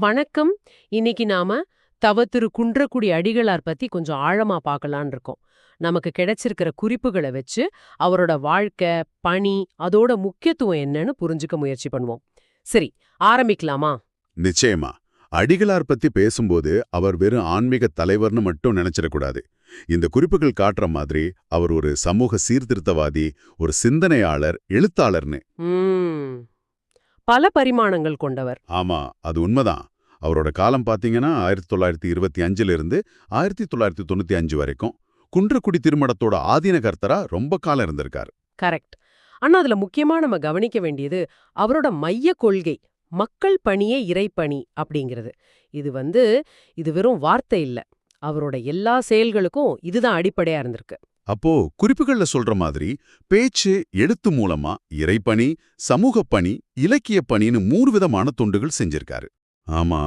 வணக்கம். இன்னைக்கு நாம தவத்திரு குன்றக்குடி அடிகளார் பத்தி கொஞ்சம் ஆழமா பார்க்கலாம்னு இருக்கோம். நமக்கு கிடைச்சிருக்கிற குறிப்புகளை வச்சு அவரோட வாழ்க்கை பணி அதோட முக்கியத்துவம் என்னன்னு புரிஞ்சுக்க முயற்சி பண்ணுவோம். சரி ஆரம்பிக்கலாமா? நிச்சயமா. அடிகளார் பத்தி பேசும்போது அவர் வெறும் ஆன்மீக தலைவர்னு மட்டும் நினைச்சிடக்கூடாது. இந்த குறிப்புகள் காட்டுற மாதிரி அவர் ஒரு சமூக சீர்திருத்தவாதி ஒரு சிந்தனையாளர் எழுத்தாளர்னு. பல பரிமாணங்கள் கொண்டவர். ஆமா அது உண்மைதான். அவரோட காலம் பாத்தீங்கன்னா ஆயிரத்தி தொள்ளாயிரத்தி இருபத்தி அஞ்சுல இருந்து ஆயிரத்தி தொள்ளாயிரத்தி தொண்ணூத்தி அஞ்சு வரைக்கும். குன்றக்குடி திருமணத்தோட ஆதீனகர்த்தரா ரொம்ப காலம் இருந்திருக்காரு. கரெக்ட். ஆனா அதுல முக்கியமா நம்ம கவனிக்க வேண்டியது அவரோட மைய கொள்கை மக்கள் பணியே இறைப்பணி அப்படிங்கிறது. இது வந்து இது வெறும் வார்த்தை இல்ல. அவரோட எல்லா செயல்களுக்கும் இதுதான் அடிப்படையா இருந்திருக்கு. அப்போ குறிப்புகள்ல சொல்ற மாதிரி பேச்சு எழுத்து மூலமா இறைப்பணி சமூகப் பணி இலக்கிய பணின்னு மூணு விதமான தொண்டுகள் செஞ்சிருக்காரு. ஆமா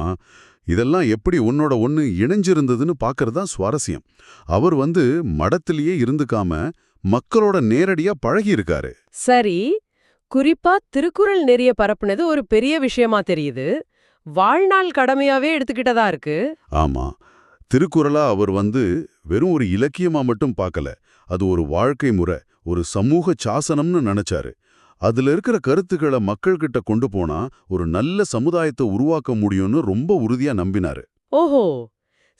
இதெல்லாம் எப்படி உன்னோட ஒண்ணு இணைஞ்சிருந்ததுன்னு பார்க்கறது தான் சுவாரஸ்யம். அவர் வந்து மடத்திலேயே இருந்துக்காம மக்களோட நேரடியா பழகி இருக்காரு சரி குறிப்பா திருக்குறள் நெறிய பரப்புனது ஒரு பெரிய விஷயமா தெரியுது. வாழ்நாள் கடமையாவே எடுத்துக்கிட்டதா இருக்கு? ஆமா திருக்குறளா அவர் வந்து வெறும் ஒரு இலக்கியமா மட்டும் பார்க்கல. அது ஒரு வாழ்க்கை முறை ஒரு சமூக சாசனம்னு நினைச்சாரு. அதுல இருக்கிற கருத்துக்களை மக்கள்கிட்ட கொண்டு போனா ஒரு நல்ல சமுதாயத்தை உருவாக்க முடியும்னு ரொம்ப உறுதியா நம்பினாரு. ஓஹோ!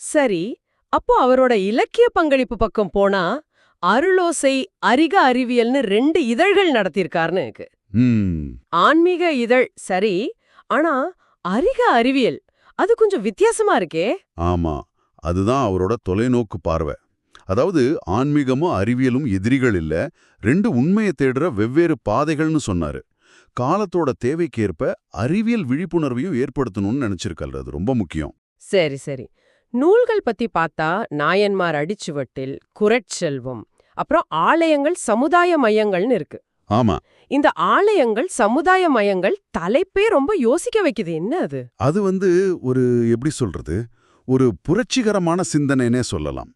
சரி அப்போ அவரோட இலக்கிய பங்களிப்பு பக்கம் போனா அருளோசை அரிக அறிவியல்னு ரெண்டு இதழ்கள் நடத்தியிருக்காருன்னு இருக்கு. ஆன்மீக இதழ் சரி ஆனா அரிக அறிவியல் அது கொஞ்சம் வித்தியாசமா இருக்கே. ஆமா. அதுதான் அவரோட தொலைநோக்கு பார்வை. அதாவது ஆன்மீகமும் அறிவியலும் எதிரிகள் இல்ல ரெண்டு உண்மையை தேடுற வெவ்வேறு பாதைகள்னு சொன்னாரு. காலத்தோட தேவைக்கேற்ப அறிவியல் விழிப்புணர்வையும் ஏற்படுத்தணும்னு நினைச்சிருக்காரு. அது ரொம்ப முக்கியம். சரி சரி. நூல்கள் பத்தி பார்த்தா நாயன்மார் அடிச்சுவட்டில் குரட்செல்வம் அப்புறம் ஆலயங்கள் சமுதாய மையங்கள்னு இருக்கு. ஆமா. இந்த ஆலயங்கள் சமுதாய மையங்கள் தலைப்பே ரொம்ப யோசிக்க வைக்குது. என்ன அது? அது வந்து ஒரு எப்படி சொல்றது? ஒரு புரட்சிகரமான சிந்தனைனே சொல்லலாம்.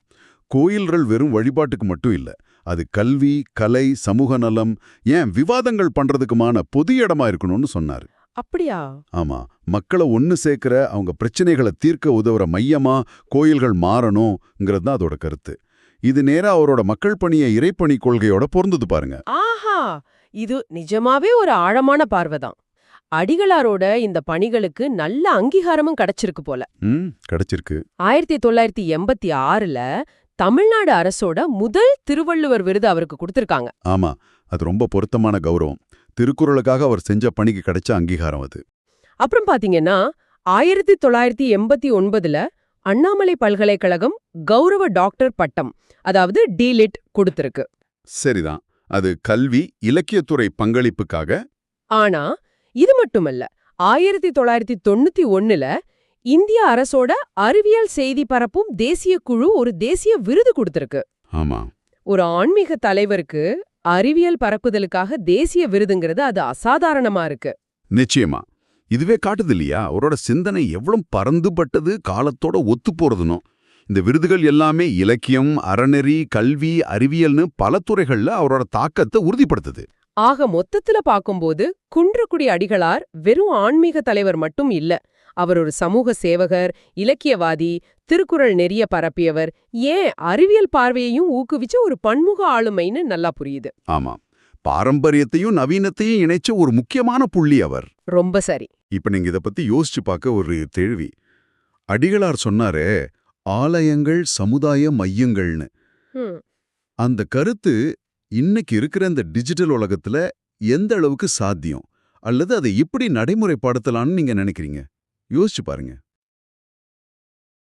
கோயில்கள் வெறும் வழிபாட்டுக்கு மட்டும் இல்ல அது கல்வி கலை சமூக நலம் ஏன் விவாதங்கள் பண்றதுக்குமான பொது இடமா இருக்கணும்னு சொன்னாரு. அப்படியா? ஆமா மக்களை ஒன்னு சேர்க்கிற அவங்க பிரச்சனைகளை தீர்க்க உதவுற மையமா கோயில்கள் மாறணுங்கிறது தான் அதோட கருத்து. இது நேரா அவரோட மக்கள் பணிய இறைப்பணி கொள்கையோட பொருந்தது பாருங்க. ஆஹா! இது நிஜமாவே ஒரு ஆழமான பார்வைதான். அடிகளாரோட இந்த பணிகளுக்கு நல்ல அங்கீகாரமும் கிடைச்சிருக்கு போல. கிடைச்சிருக்கு. ஆயிரத்தி தொள்ளாயிரத்தி எண்பத்தி ஆறுல தமிழ்நாடு அரசோட முதல் திருவள்ளுவர் விருது அவருக்கு கொடுத்திருக்காங்க. ஆமா அது ரொம்ப பொருத்தமான கௌரவம். திருக்குறளுக்காக அவர் செஞ்ச பணிக்கு கிடைச்ச அங்கீகாரம் அது. அப்புறம் பாத்தீங்கன்னா ஆயிரத்தி தொள்ளாயிரத்தி எண்பத்தி ஒன்பதுல அண்ணாமலை பல்கலைக்கழகம் கௌரவ டாக்டர் பட்டம் அதாவது டிலிட் கொடுத்திருக்கு. சரிதான். அது கல்வி இலக்கியத்துறை பங்களிப்புக்காக. ஆனா இது மட்டுமல்ல ஆயிரத்தி தொள்ளாயிரத்தி தொண்ணூத்தி ஒண்ணுல இந்திய அரசோட அறிவியல் செய்தி பரப்பும் தேசிய குழு ஒரு தேசிய விருது கொடுத்திருக்கு. ஆமா. ஒரு ஆன்மீக தலைவருக்கு அறிவியல் பரப்புதலுக்காக தேசிய விருதுங்கிறது அது அசாதாரணமா இருக்கு. நிச்சயமா. இதுவே காட்டுது இல்லையா? அவரோட சிந்தனை எவ்வளவு பறந்துபட்டது காலத்தோட ஒத்து போறதுனும் இந்த விருதுகள் எல்லாமே இலக்கியம் அறநெறி கல்வி அறிவியல்னு பல துறைகள்ல அவரோட தாக்கத்தை உறுதிப்படுத்துது. ஆக மொத்தத்துல பாக்கும்போது குன்றக்குடி அடிகளார் வெறும் ஆன்மீக தலைவர் மட்டும் இல்ல. அவர் ஒரு சமூக சேவகர் இலக்கியவாதி திருக்குறள் நெறிய பரப்பியவர். ஏன் அறிவியல் பார்வையையும் ஊக்குவிச்ச ஒரு பன்முக ஆளுமைன்னு நல்லா புரியுது. ஆமா. பாரம்பரியத்தையும் நவீனத்தையும் இணைச்ச ஒரு முக்கியமான புள்ளி அவர். ரொம்ப சரி. இப்ப நீங்க இத பத்தி யோசிச்சு பார்க்க ஒரு கேள்வி அடிகளார் சொன்னாரே ஆலயங்கள் சமுதாய மையங்கள்னு. அந்த கருத்து இன்னைக்கு இருக்கிற இந்த டிஜிட்டல் உலகத்துல எந்த அளவுக்கு சாத்தியம்? அல்லது அதை எப்படி நடைமுறைப்படுத்தலாம்னு நீங்க நினைக்கிறீங்க? யோசிச்சு பாருங்க.